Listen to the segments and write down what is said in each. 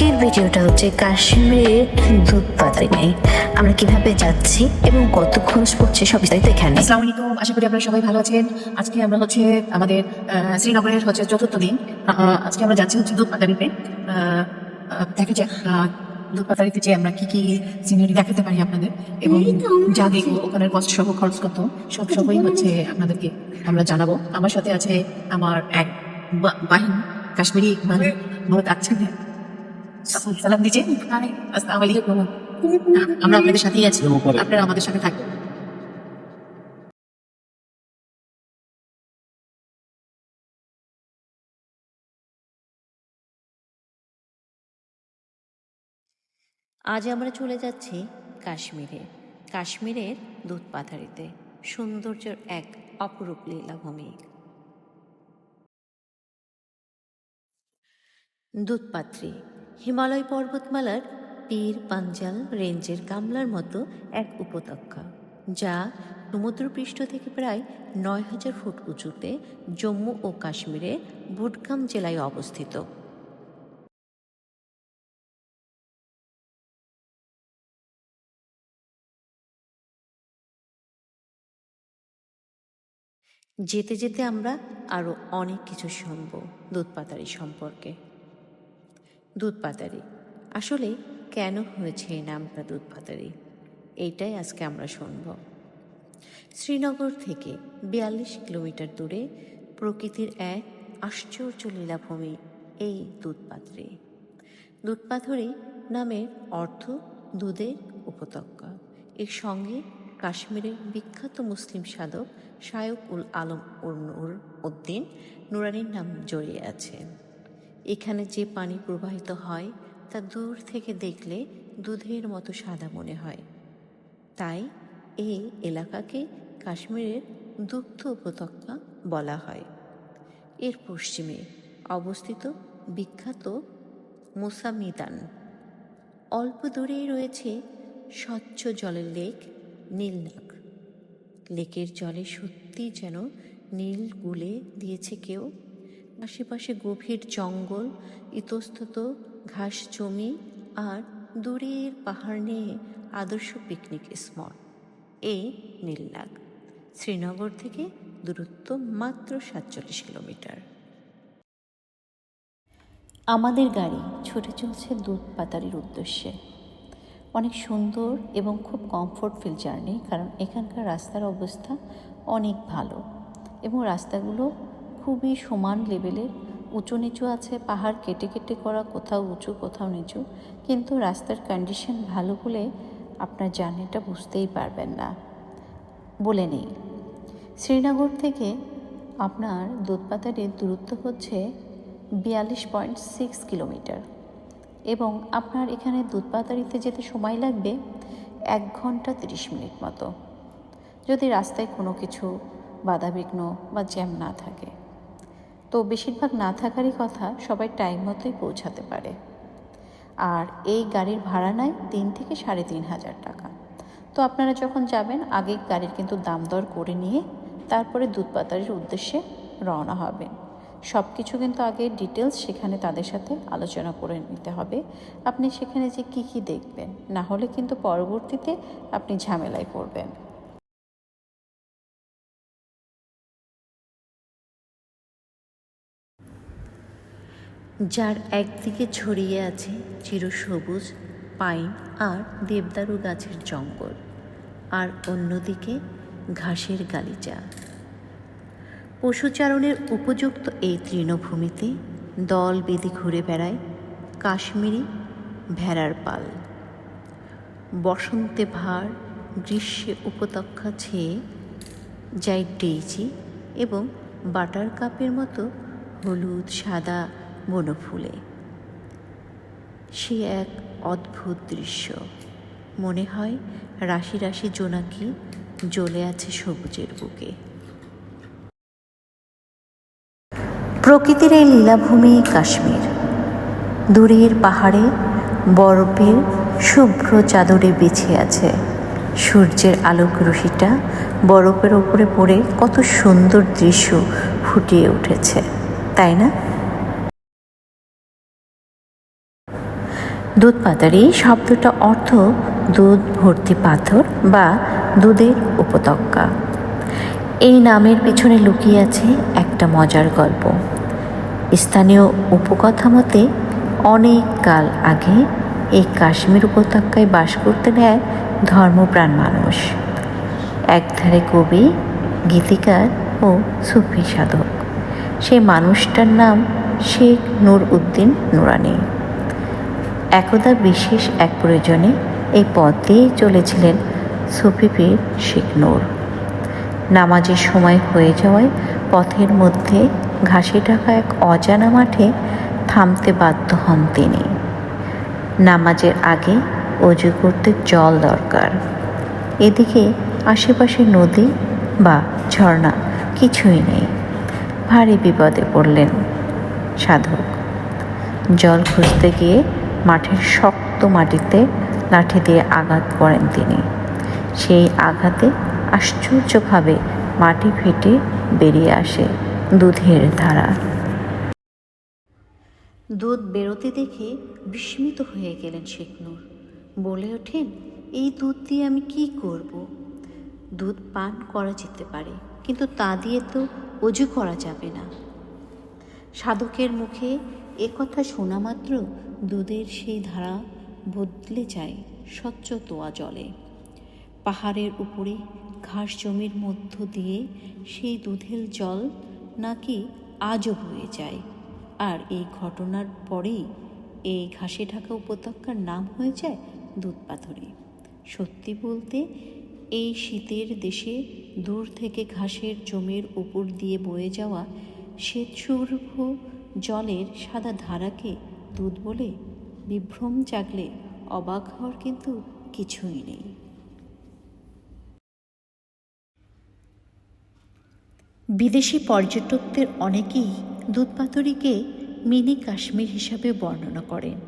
আজকের ভিডিওটা হচ্ছে কাশ্মীরের দুধ পাতানে আমরা কীভাবে যাচ্ছি এবং কত খরচ পড়ছে সব বিস্তারিত এখানে। আসসালামু আলাইকুম আশা করি আপনারা সবাই ভালো আছেন। আজকে আমরা হচ্ছে আমাদের শ্রীনগরের হচ্ছে চতুর্থ দিন। আজকে আমরা যাচ্ছি হচ্ছে দুধ পাতারিতে দেখা যাক দুধ পাতারিতে যে আমরা কি কি সিনারি দেখাতে পারি আপনাদের এবং যা দেখব ওখানের কষ্ট সহ খরচ কত সব সবই হচ্ছে আপনাদেরকে আমরা জানাব। আমার সাথে আছে আমার এক বাহিন কাশ্মীরি মানে বহুত আচ্ছা। সালাম দিচ্ছে। আসসালামু আলাইকুম। আমরা আপনাদের সাথেই আছি। আপনারা আমাদের সাথে থাকবেন। আজ আমরা চলে যাচ্ছি কাশ্মীরে। কাশ্মীরের দুধ পাথারিতে সৌন্দর্যের এক অপরূপ লীলাভূমি। দুধপাত্রী। হিমালয় পর্বতমালার পীর পাঞ্জাল রেঞ্জের কামলার মতো এক উপত্যকা, যা সমুদ্রপৃষ্ঠ থেকে প্রায় নয় হাজার ফুট উঁচুতে জম্মু ও কাশ্মীরে বুটগাম জেলায় অবস্থিত। যেতে যেতে আমরা আরও অনেক কিছু শুনব দুধপাতারি সম্পর্কে। দুধপাতারি। আসলে কেন হয়েছে এই নামটা দুধপাতারি? এইটাই আজকে আমরা শুনব। শ্রীনগর থেকে বিয়াল্লিশ কিলোমিটার দূরে প্রকৃতির এক আশ্চর্য লীলাভূমি এই দুধপাত্রি। দুধপাথরি নামের অর্থ দুধের উপত্যকা। এর সঙ্গে কাশ্মীরের বিখ্যাত মুসলিম সাধক শায়ক উল আলম উদ্দিন নুরানির নাম জড়িয়ে আছে। এখানে যে পানি প্রবাহিত হয়, তা দূর থেকে দেখলে দুধের মতো সাদা মনে হয়। তাই এই এলাকাকে কাশ্মীরের দুগ্ধ উপত্যকা বলা হয়। এর পশ্চিমে অবস্থিত বিখ্যাত মোসামিদান অল্প দূরেই রয়েছে স্বচ্ছ জলের লেক নীলনাগ। লেকের জলে সত্যি যেন নীল গুলে দিয়েছে কেউ। আশেপাশে গভীর জঙ্গল, ইতস্তত ঘাস জমি আর দূরের পাহাড় নিয়ে আদর্শ পিকনিক স্পট এই নীলনাগ। শ্রীনগর থেকে দূরত্ব মাত্র সাতচল্লিশ কিলোমিটার। আমাদের গাড়ি ছুটে চলছে দুধ পাতারির উদ্দেশ্যে। অনেক সুন্দর এবং খুব কমফোর্ট ফিল জার্নি কারণ এখানকার রাস্তার অবস্থা অনেক ভালো এবং রাস্তাগুলো খুবই সমান লেভেলের উঁচু নিচু আছে, পাহাড় কেটে কেটে করা, কোথাও উঁচু, কোথাও নিচু। কিন্তু রাস্তার কন্ডিশন ভালো বলে আপনার জার্নিটা বুঝতেই পারবেন না। বলে নেই। শ্রীনগর থেকে আপনার দুধপাতারির দূরত্ব হচ্ছে বিয়াল্লিশ পয়েন্ট সিক্স কিলোমিটার এবং আপনার এখানে দুধপাতারিতে যেতে সময় লাগবে এক ঘণ্টা তিরিশ মিনিট মতো। যদি রাস্তায় কোনো কিছু বাধাবিঘ্ন বা জ্যাম না থাকে। তো বেশিরভাগ না থাকারই কথা সবাই টাইম মতোই পৌঁছাতে পারে। আর এই গাড়ির ভাড়া নেয় তিন থেকে সাড়ে তিন হাজার টাকা। তো আপনারা যখন যাবেন, আগে গাড়ির কিন্তু দাম দর করে নিয়ে তারপরে দুধপাতারির উদ্দেশ্যে রওনা হবেন। সব কিছু কিন্তু আগে ডিটেলস সেখানে তাদের সাথে আলোচনা করে নিতে হবে। আপনি সেখানে যে কি কি দেখবেন, না হলে কিন্তু পরবর্তীতে আপনি ঝামেলায় পড়বেন। যার একদিকে ছড়িয়ে আছে চিরসবুজ, পাইন আর দেবদারু গাছের জঙ্গল, আর অন্যদিকে ঘাসের গালিচা। পশুচারণের উপযুক্ত এই তৃণভূমিতে দল বেঁধে ঘুরে বেড়ায় কাশ্মীরি ভেড়ার পাল। বসন্তে ভার, গ্রীষ্মে উপত্যকা ছেয়ে যায় ডেইজি এবং বাটার কাপের মতো হলুদ, সাদা বনফুলে। সে এক অদ্ভুত দৃশ্য। মনে হয় রাশি রাশি জোনাকি জ্বলে আছে সবুজের বুকে। প্রকৃতির এই লীলাভূমি কাশ্মীর। দূরের পাহাড়ে বরফের শুভ্র চাদরে বেছে আছে। সূর্যের আলোক রশিটা বরফের ওপরে পড়ে কত সুন্দর দৃশ্য ফুটিয়ে উঠেছে, তাই না? দুধ পাতারি শব্দটা অর্থ দুধ ভর্তি পাথর বা দুধের উপত্যকা। এই নামের পিছনে লুকিয়ে আছে একটা মজার গল্প। স্থানীয় উপকথা মতে অনেক কাল আগে এই কাশ্মীর উপত্যকায় বাস করতে নেয় ধর্মপ্রাণ মানুষ। একধারে কবি, গীতিকার ও সুফি সাধক। সেই মানুষটার নাম শেখ নূর উদ্দিন নুরানি। একদা বিশেষ এক প্রয়োজনে এই পথ দিয়েই চলেছিলেন সুফি পীর শেখ নূর। নামাজের সময় হয়ে যাওয়ায় পথের মধ্যে ঘাসে ঢাকা এক অজানা মাঠে থামতে বাধ্য হন তিনি। নামাজের আগে অজু করতে জল দরকার। এদিকে আশেপাশে নদী বা ঝর্ণা কিছুই নেই। ভারী বিপদে পড়লেন সাধক। জল খুঁজতে গিয়ে মাঠের শক্ত মাটিতে লাঠি দিয়ে আঘাত করেন তিনি। সেই আঘাতে আশ্চর্যভাবে মাটি ফেটে বেরিয়ে আসে দুধের ধারা। দুধ বেরোতে দেখে বিস্মিত হয়ে গেলেন শেখনুর বলে ওঠেন, এই দুধ দিয়ে আমি কি করব? দুধ পান করা যেতে পারে, কিন্তু তা দিয়ে তো অজু করা যাবে না। সাধকের মুখে একথা শোনা মাত্র দুধের সেই ধারা বদলে যায় স্বচ্ছ তোয়া জলে। পাহাড়ের উপরে ঘাস জমির মধ্য দিয়ে সেই দুধের জল নাকি আজও বয়ে যায়। আর এই ঘটনার পরেই এই ঘাসে ঢাকা উপত্যকার নাম হয়ে যায় দুধপাথরি সত্যি বলতে, এই শীতের দেশে দূর থেকে ঘাসের জমির উপর দিয়ে বয়ে যাওয়া শ্বেতসূর্ভ জলের সাদা ধারাকে দুধ বলে বিভ্রম জাগলে অবাক হওয়ার কিন্তু কিছুই নেই। বিদেশি পর্যটকদের অনেকেই দুধপাথরিকে মিনি কাশ্মীর হিসাবে বর্ণনা করেন।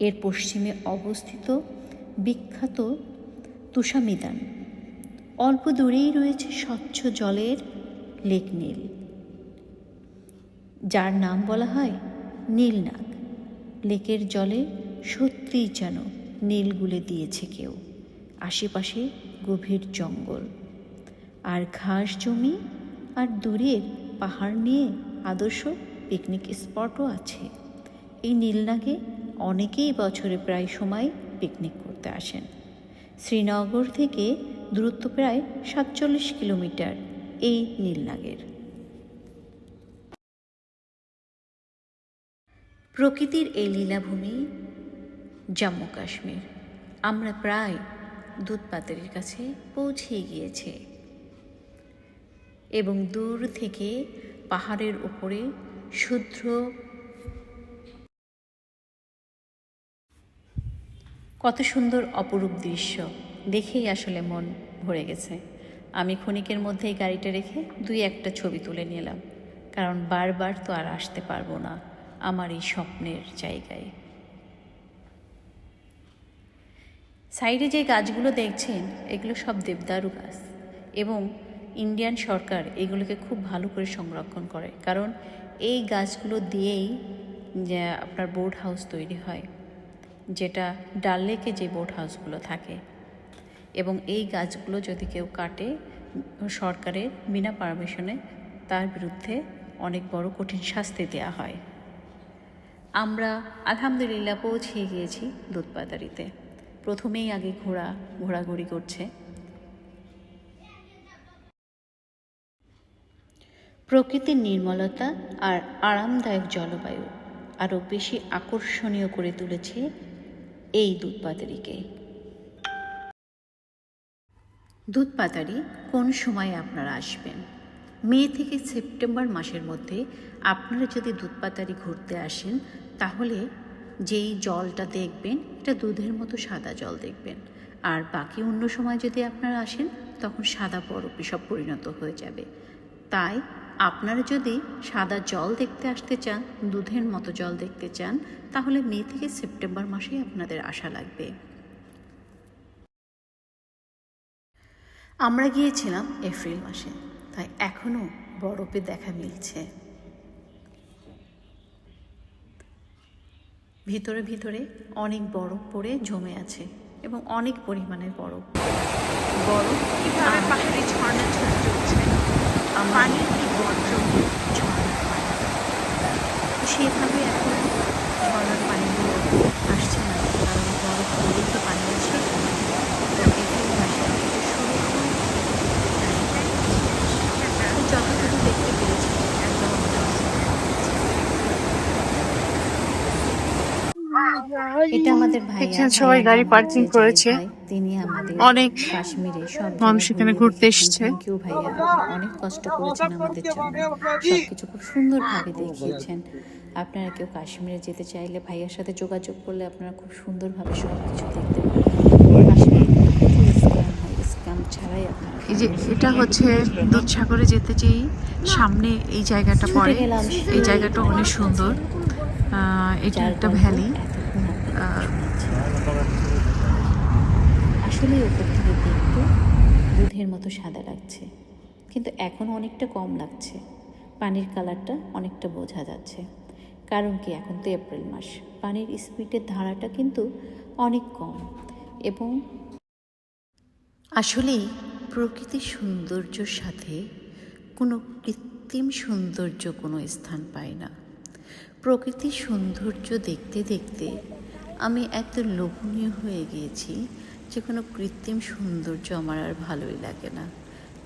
এর পশ্চিমে অবস্থিত বিখ্যাত তুষামিদান। অল্প দূরেই রয়েছে স্বচ্ছ জলের লেক নীল। যার নাম বলা হয় নীলনাগ লেকের জলে সত্যিই যেন নীল গুলে দিয়েছে কেউ। আশেপাশে গভীর জঙ্গল। আর ঘাস জমি আর দূরের পাহাড় নিয়ে আদর্শ পিকনিক স্পটও আছে। এই নীলনাগে অনেকেই বছরে প্রায় সময় পিকনিক করতে আসেন। শ্রীনগর থেকে দূরত্ব প্রায় সাতচল্লিশ কিলোমিটার এই নীলনাগের। প্রকৃতির এই লীলাভূমি, জম্মু কাশ্মীর। আমরা প্রায় দুধপাতের কাছে পৌঁছে গিয়েছে। এবং দূর থেকে পাহাড়ের উপরে শুদ্র কত সুন্দর অপরূপ দৃশ্য। দেখেই আসলে মন ভরে গেছে। আমি ক্ষণিকের মধ্যেই গাড়িটা রেখে দুই একটা ছবি তুলে নিলাম, কারণ বারবার তো আর আসতে পারব না। আমার এই স্বপ্নের জায়গায়। সাইডে যে গাছগুলো দেখছেন, এগুলো সব দেবদারু গাছ এবং ইন্ডিয়ান সরকার এগুলোকে খুব ভালো করে সংরক্ষণ করে। কারণ এই গাছগুলো দিয়েই যে আপনার বোর্ড হাউস তৈরি হয়, যেটা ডাল লেকে যে বোর্ড হাউসগুলো থাকে এবং এই গাছগুলো যদি কেউ কাটে, সরকারের বিনা পারমিশনে তার বিরুদ্ধে অনেক বড় কঠিন শাস্তি দেওয়া হয়। আমরা, আলহামদুলিল্লাহ পৌঁছে গিয়েছি দুধপাতারিতে প্রথমেই আগে ঘোড়া, ঘোরাঘুরি করছে। প্রকৃতির নির্মলতা আর আরামদায়ক জলবায়ু আরও বেশি আকর্ষণীয় করে তুলেছে এই দুধপাতারিকে দুধপাতারি কোন সময়ে আপনারা আসবেন? মে থেকে সেপ্টেম্বর মাসের মধ্যে আপনারা যদি দুধপাতারি ঘুরতে আসেন তাহলে যেই জলটা দেখবেন, এটা দুধের মতো সাদা জল দেখবেন। আর বাকি অন্য সময় যদি আপনারা আসেন, তখন সাদা বরফে সব পরিণত হয়ে যাবে। তাই আপনারা যদি সাদা জল দেখতে আসতে চান, দুধের মতো জল দেখতে চান, তাহলে মে থেকে সেপ্টেম্বর মাসেই আপনাদের আসা লাগবে। আমরা গিয়েছিলাম এপ্রিল মাসে, তাই এখনও বরফে দেখা মিলছে। ভিতরে ভিতরে অনেক বরফ পড়ে জমে আছে এবং অনেক পরিমাণে বরফ। বরফ কীভাবে পাহাড়ি ঝর্ণা ঝরে চলছে? পানি কি বর্জ্য? ঝর্ণার পানি। সেভাবে এখন ঝর্ণার পানিগুলো আসছে না কারণ বরফ পড়েই তো পানি আছে তো এখানে ভাষা থেকে শুরু করে তো যতটুকু দেখতে পেরেছি একদম এটা আমাদের ভাই সবাই গাড়ি পার্কিং করেছে। তিনি আমাদের অনেক কাশ্মীরে সব মানুষ এখানে ঘুরতে। এসছে। Thank ভাইয়া। অনেক কষ্ট করেছেন আমাদের জন্য। সবকিছু খুব সুন্দরভাবে দেখিয়েছেন। আপনারা কেউ কাশ্মীরে যেতে চাইলে ভাইয়ার সাথে যোগাযোগ করলে আপনারা খুব সুন্দরভাবে সব কিছু দেখতে স্ক্যাম ছাড়াই আপনারা এই যে এটা হচ্ছে দুধসাগরে যেতে যেই সামনে এই জায়গাটা পড়ে। এই জায়গাটা অনেক সুন্দর। এটা একটা ভ্যালি এতক্ষণ আপনাদের আসলে ওপর থেকে দেখতে দুধের মতো সাদা লাগছে। কিন্তু এখন অনেকটা কম লাগছে। পানির কালারটা অনেকটা বোঝা যাচ্ছে। কারণ কি, এখন তো এপ্রিল মাস। পানির স্পিডের ধারাটা কিন্তু অনেক কম। এবং আসলেই প্রকৃতির সৌন্দর্যর সাথে কোনো কৃত্রিম সৌন্দর্য কোনো স্থান পায় না। প্রকৃতির সৌন্দর্য দেখতে দেখতে আমি এত লোভনীয় হয়ে গিয়েছি যে কোনো কৃত্রিম সৌন্দর্য আমার আর ভালোই লাগে না।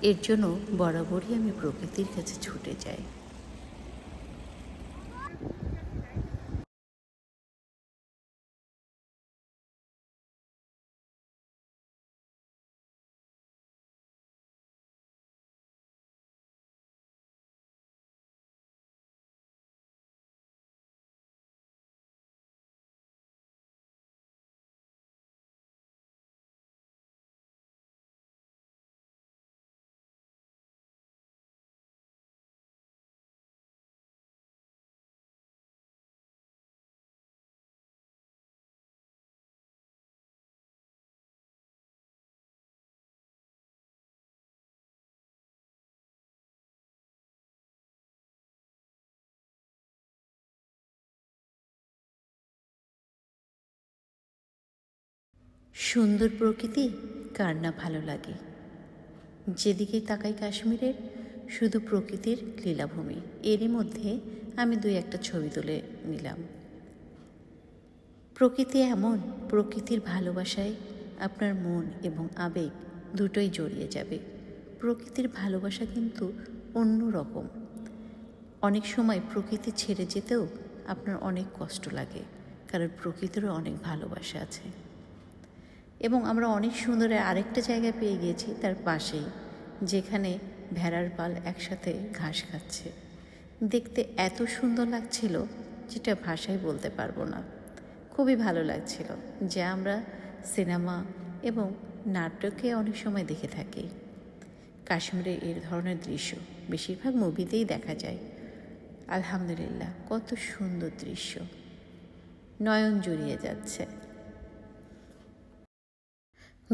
এর জন্য বরাবরই আমি প্রকৃতির কাছে ছুটে যাই। সুন্দর প্রকৃতি কার না ভালো লাগে। যেদিকে তাকাই কাশ্মীরের, শুধু প্রকৃতির লীলাভূমি। এরই মধ্যে আমি দুই একটা ছবি তুলে নিলাম। প্রকৃতি এমন, প্রকৃতির ভালোবাসায় আপনার মন এবং আবেগ দুটোই জড়িয়ে যাবে। প্রকৃতির ভালোবাসা কিন্তু অন্য রকম। অনেক সময় প্রকৃতি ছেড়ে যেতেও আপনার অনেক কষ্ট লাগে, কারণ প্রকৃতিরও অনেক ভালোবাসা আছে। এবং আমরা অনেক সুন্দর আরেকটা জায়গা পেয়ে গিয়েছি তার পাশেই, যেখানে ভেড়ার পাল একসাথে ঘাস খাচ্ছে। দেখতে এত সুন্দর লাগছিল যেটা ভাষায় বলতে পারব না। খুবই ভালো লাগছিল, যা আমরা সিনেমা এবং নাটকে অনেক সময় দেখে থাকি। কাশ্মীরে এর ধরনের দৃশ্য বেশিরভাগ মুভিতেই দেখা যায়। আলহামদুলিল্লাহ, কত সুন্দর দৃশ্য। নয়ন জুড়িয়ে যাচ্ছে।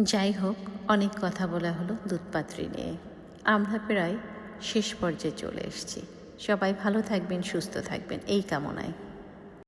যাই হোক অনেক কথা বলা হলো দুধপাত্রী নিয়ে। আমরা প্রায় শেষ পর্যায়ে চলে এসেছি। সবাই ভালো থাকবেন, সুস্থ থাকবেন, এই কামনায়।